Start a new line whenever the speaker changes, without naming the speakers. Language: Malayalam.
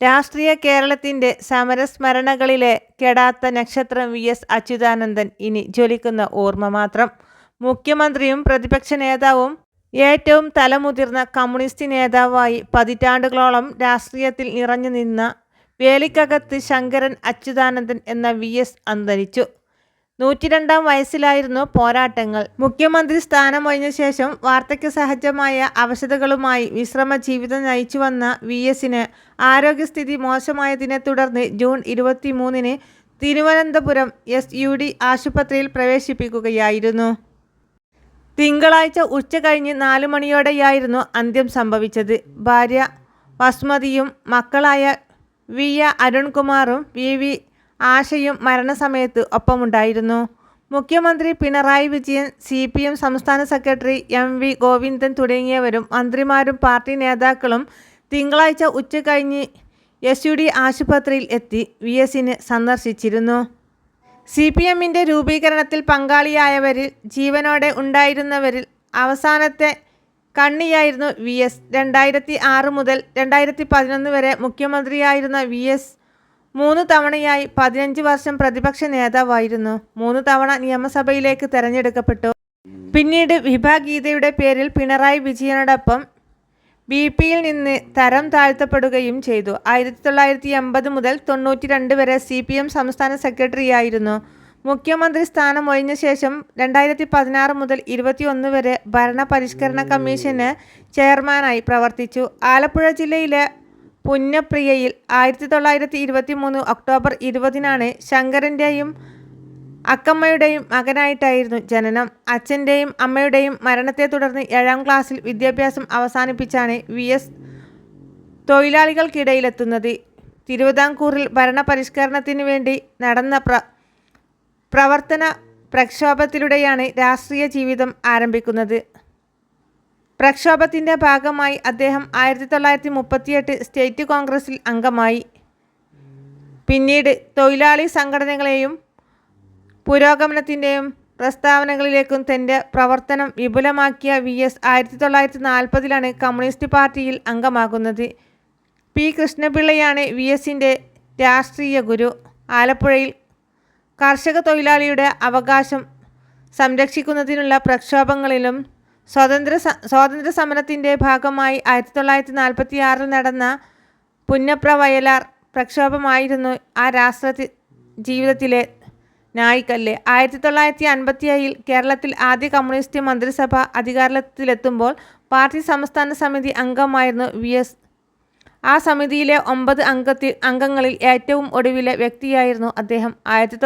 രാഷ്ട്രീയ കേരളത്തിന്റെ സമരസ്മരണകളിലെ കെടാത്ത നക്ഷത്രം വി എസ് അച്യുതാനന്ദൻ ഇനി ജ്വലിക്കുന്ന ഓർമ്മ മാത്രം. മുഖ്യമന്ത്രിയും പ്രതിപക്ഷ നേതാവും ഏറ്റവും തലമുതിർന്ന കമ്മ്യൂണിസ്റ്റ് നേതാവായി പതിറ്റാണ്ടുകളോളം രാഷ്ട്രീയത്തിൽ നിറഞ്ഞുനിന്ന വേലിക്കകത്ത് ശങ്കരൻ അച്യുതാനന്ദൻ എന്ന വി എസ് അന്തരിച്ചു. നൂറ്റിരണ്ടാം വയസ്സിലായിരുന്നു പോരാട്ടങ്ങൾ. മുഖ്യമന്ത്രി സ്ഥാനം സ്ഥാനമൊഴിഞ്ഞ ശേഷം വാർദ്ധക്യസഹജമായ അവശതകളുമായി വിശ്രമ ജീവിതം നയിച്ചുവന്ന വി എസിന് ആരോഗ്യസ്ഥിതി മോശമായതിനെ തുടർന്ന് ജൂൺ ഇരുപത്തിമൂന്നിന് തിരുവനന്തപുരം എസ് യു ഡി ആശുപത്രിയിൽ പ്രവേശിപ്പിക്കുകയായിരുന്നു. തിങ്കളാഴ്ച ഉച്ചകഴിഞ്ഞ് നാലു മണിയോടെയായിരുന്നു അന്ത്യം സംഭവിച്ചത്. ഭാര്യ വസുമതിയും മക്കളായ വി. എ. അരുൺകുമാറും വി. വി. ആശയും മരണസമയത്ത് ഒപ്പമുണ്ടായിരുന്നു. മുഖ്യമന്ത്രി Pinarayi Vijayan, C. P. M സംസ്ഥാന സെക്രട്ടറി എം. വി. ഗോവിന്ദൻ തുടങ്ങിയവരും മന്ത്രിമാരും പാർട്ടി നേതാക്കളും തിങ്കളാഴ്ച ഉച്ചകഴിഞ്ഞ് എസ്. യു. ഡി. ആശുപത്രിയിൽ എത്തി വി. എസിനെ സന്ദർശിച്ചിരുന്നു. സി. പി. എമ്മിന്റെ രൂപീകരണത്തിൽ പങ്കാളിയായവരിൽ ജീവനോടെ ഉണ്ടായിരുന്നവരിൽ അവസാനത്തെ കണ്ണിയായിരുന്നു വി. എസ്. രണ്ടായിരത്തി ആറ് മുതൽ രണ്ടായിരത്തി പതിനൊന്ന് വരെ മുഖ്യമന്ത്രിയായിരുന്ന വി. എസ്. മൂന്ന് തവണയായി പതിനഞ്ച് വർഷം പ്രതിപക്ഷ നേതാവായിരുന്നു. മൂന്ന് തവണ നിയമസഭയിലേക്ക് തെരഞ്ഞെടുക്കപ്പെട്ടു. പിന്നീട് വിഭാഗീതയുടെ പേരിൽ പിണറായി വിജയനോടൊപ്പം ബി. പിയിൽ നിന്ന് തരം താഴ്ത്തപ്പെടുകയും ചെയ്തു. ആയിരത്തി തൊള്ളായിരത്തി എൺപത് മുതൽ തൊണ്ണൂറ്റി രണ്ട് വരെ സി. പി. എം സംസ്ഥാന സെക്രട്ടറിയായിരുന്നു. മുഖ്യമന്ത്രി സ്ഥാനം ഒഴിഞ്ഞ ശേഷം രണ്ടായിരത്തി പതിനാറ് മുതൽ ഇരുപത്തിയൊന്ന് വരെ ഭരണ പരിഷ്കരണ കമ്മീഷന് ചെയർമാനായി പ്രവർത്തിച്ചു. ആലപ്പുഴ ജില്ലയിലെ പുന്നപ്രയിൽ ആയിരത്തി തൊള്ളായിരത്തി ഇരുപത്തി മൂന്ന് ഒക്ടോബർ ഇരുപതിനാണ് ശങ്കരന്റെയും അക്കമ്മയുടെയും മകനായിട്ടായിരുന്നു ജനനം. അച്ഛന്റെയും അമ്മയുടെയും മരണത്തെ തുടർന്ന് ഏഴാം ക്ലാസ്സിൽ വിദ്യാഭ്യാസം അവസാനിപ്പിച്ചാണ് വി. എസ്. തൊഴിലാളികൾക്കിടയിലെത്തുന്നത്. തിരുവിതാംകൂറിൽ ഭരണപരിഷ്കരണത്തിന് വേണ്ടി നടന്ന പ്ര പ്രവർത്തന പ്രക്ഷോഭത്തിലൂടെയാണ് രാഷ്ട്രീയ ജീവിതം ആരംഭിക്കുന്നത്. പ്രക്ഷോഭത്തിന്റെ ഭാഗമായി അദ്ദേഹം ആയിരത്തി തൊള്ളായിരത്തി മുപ്പത്തിയെട്ട് സ്റ്റേറ്റ് കോൺഗ്രസിൽ അംഗമായി. പിന്നീട് തൊഴിലാളി സംഘടനകളെയും പുരോഗമനത്തിന്റെയും പ്രസ്താവനകളിലേക്കും തന്റെ പ്രവർത്തനം വിപുലമാക്കിയ വി. എസ്. ആയിരത്തി തൊള്ളായിരത്തി നാൽപ്പതിലാണ് കമ്മ്യൂണിസ്റ്റ് പാർട്ടിയിൽ അംഗമാകുന്നത്. പി. കൃഷ്ണപിള്ളയാണ് വി. എസിന്റെ രാഷ്ട്രീയ ഗുരു. ആലപ്പുഴയിൽ കർഷക തൊഴിലാളിയുടെ അവകാശം സംരക്ഷിക്കുന്നതിനുള്ള പ്രക്ഷോഭങ്ങളിലും സ്വാതന്ത്ര്യസമരത്തിന്റെ ഭാഗമായി ആയിരത്തി തൊള്ളായിരത്തി നാൽപ്പത്തി ആറിൽ നടന്ന പുന്നപ്ര വയലാർ പ്രക്ഷോഭമായിരുന്നു ആ രാഷ്ട്ര ജീവിതത്തിലെ നായിക്കല്ല് ആയിരത്തി തൊള്ളായിരത്തി അൻപത്തിയേഴിൽ കേരളത്തിൽ ആദ്യ കമ്മ്യൂണിസ്റ്റ് മന്ത്രിസഭ അധികാരത്തിലെത്തുമ്പോൾ പാർട്ടി സംസ്ഥാന സമിതി അംഗമായിരുന്നു വി. എസ്. ആ സമിതിയിലെ ഒമ്പത് അംഗത്തിൽ അംഗങ്ങളിൽ ഏറ്റവും ഒടുവിലെ വ്യക്തിയായിരുന്നു അദ്ദേഹം. ആയിരത്തി